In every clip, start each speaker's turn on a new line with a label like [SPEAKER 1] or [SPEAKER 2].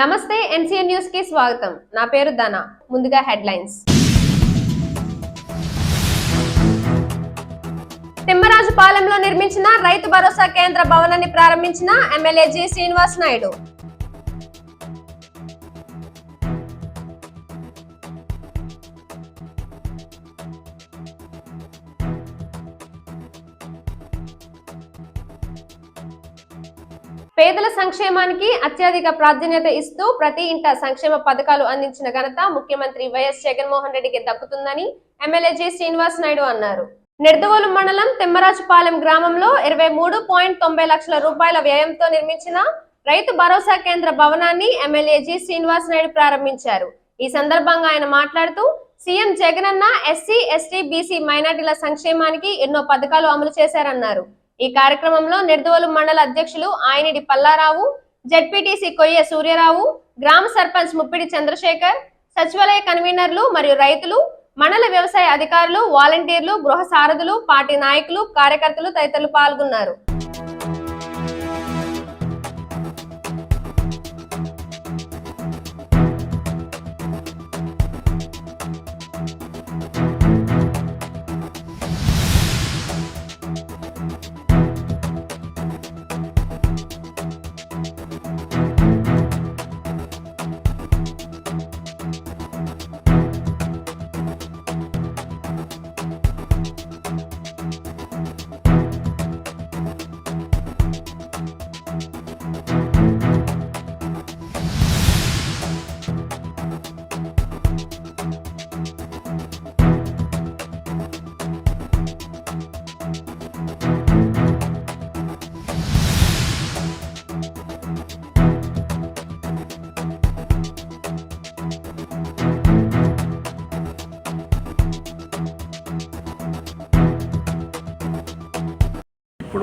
[SPEAKER 1] నమస్తే ఎన్సీఎన్ న్యూస్కి స్వాగతం. నా పేరు ధన. ముందుగా హెడ్లైన్స్. తిమ్మరాజుపాలెంలో నిర్మించిన రైతు భరోసా కేంద్ర భవనాన్ని ప్రారంభించిన ఎమ్మెల్యే జి శ్రీనివాస్ నాయుడు. పేదల సంక్షేమానికి అత్యధిక ప్రాధాన్యత ఇస్తూ ప్రతి ఇంట సంక్షేమ పథకాలు అందించిన ఘనత ముఖ్యమంత్రి వైఎస్ జగన్మోహన్ రెడ్డికి దక్కుతుందని ఎమ్మెల్యే జి. శ్రీనివాస్ నాయుడు అన్నారు. నిర్దవోలు మండలం తిమ్మరాజుపాలెం గ్రామంలో ఇరవై మూడు పాయింట్ తొంభై లక్షల రూపాయల వ్యయంతో నిర్మించిన రైతు భరోసా కేంద్ర భవనాన్ని ఎమ్మెల్యే జి. శ్రీనివాస్ నాయుడు ప్రారంభించారు. ఈ సందర్భంగా ఆయన మాట్లాడుతూ CM Jagananna SC ST BC మైనార్టీల సంక్షేమానికి ఎన్నో పథకాలు అమలు చేశారన్నారు. ఈ కార్యక్రమంలో నిర్దోలు మండల అధ్యక్షులు ఆయనిడి పల్లారావు జడ్పీటీసీ కొయ్య సూర్యరావు గ్రామ సర్పంచ్ ముప్పిడి చంద్రశేఖర్ సచివాలయ కన్వీనర్లు మరియు రైతులు మండల వ్యవసాయ అధికారులు వాలంటీర్లు గృహ సారథులు పార్టీ నాయకులు కార్యకర్తలు తదితరులు పాల్గొన్నారు.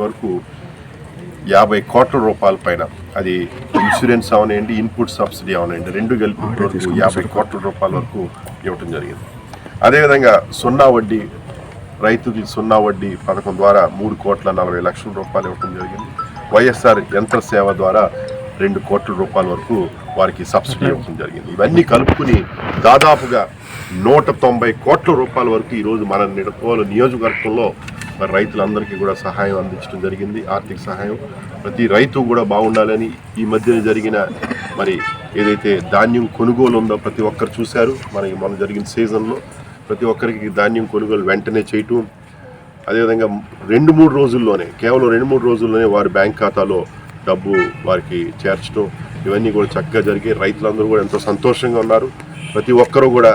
[SPEAKER 2] వరకు యాభై కోట్ల రూపాయల పైన అది ఇన్సూరెన్స్ అవనండి ఇన్పుట్ సబ్సిడీ అవనండి రెండు కలిపి యాభై కోట్ల రూపాయల వరకు ఇవ్వటం జరిగింది. అదేవిధంగా సున్నా వడ్డీ రైతుకి సున్నా వడ్డీ పథకం ద్వారా మూడు కోట్ల నలభై లక్షల రూపాయలు ఇవ్వటం జరిగింది. వైఎస్ఆర్ యంత్ర సేవ ద్వారా రెండు కోట్ల రూపాయల వరకు వారికి సబ్సిడీ ఇవ్వడం జరిగింది. ఇవన్నీ కలుపుకుని దాదాపుగా నూట తొంభై కోట్ల రూపాయల వరకు ఈరోజు మన నిడకోలు నియోజకవర్గంలో మరి రైతులందరికీ కూడా సహాయం అందించడం జరిగింది. ఆర్థిక సహాయం. ప్రతి రైతు కూడా బాగుండాలని ఈ మధ్యన జరిగిన మరి ఏదైతే ధాన్యం కొనుగోలు ఉందో ప్రతి ఒక్కరు చూశారు. మనకి మనం జరిగిన సీజన్లో ప్రతి ఒక్కరికి ధాన్యం కొనుగోలు వెంటనే చేయటం. అదేవిధంగా రెండు మూడు రోజుల్లోనే కేవలం రెండు మూడు రోజుల్లోనే వారి బ్యాంక్ ఖాతాలో డబ్బు వారికి చేర్చడం ఇవన్నీ కూడా చక్కగా జరిగి రైతులందరూ కూడా ఎంతో సంతోషంగా ఉన్నారు. ప్రతి ఒక్కరూ కూడా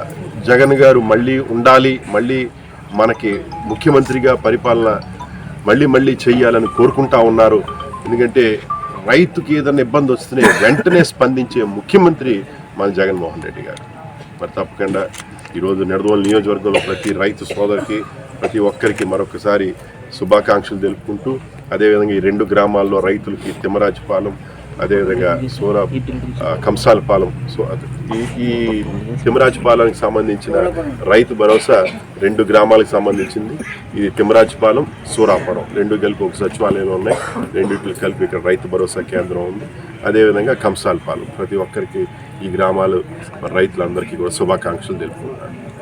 [SPEAKER 2] జగన్ గారు మళ్ళీ ఉండాలి మళ్ళీ మనకి ముఖ్యమంత్రిగా పరిపాలన మళ్ళీ మళ్ళీ చేయాలని కోరుకుంటా ఉన్నారు. ఎందుకంటే రైతుకి ఏదైనా ఇబ్బంది వస్తే వెంటనే స్పందించే ముఖ్యమంత్రి మన జగన్మోహన్ రెడ్డి గారు. మరి తప్పకుండా ఈరోజు నిడదవోలు నియోజకవర్గంలో ప్రతి రైతు సోదరికి ప్రతి ఒక్కరికి మరొకసారి శుభాకాంక్షలు తెలుపుకుంటూ అదేవిధంగా ఈ రెండు గ్రామాల్లో రైతులకి తిమ్మరాజుపాలెం అదేవిధంగా సూర కంసాలపాలెం సో ఈ ఈ తిమ్మరాజుపాలెంకి సంబంధించిన రైతు భరోసా రెండు గ్రామాలకు సంబంధించింది. ఇది తిమ్మరాజుపాలెం సూరాపురం రెండు కలిపి ఒక సచివాలయంలో ఉన్నాయి. రెండింటికి కలిపి ఇక్కడ రైతు భరోసా కేంద్రం ఉంది. అదేవిధంగా కంసాలపాలెం ప్రతి ఒక్కరికి ఈ గ్రామాలు రైతులందరికీ కూడా శుభాకాంక్షలు తెలుపుకుంటున్నాను.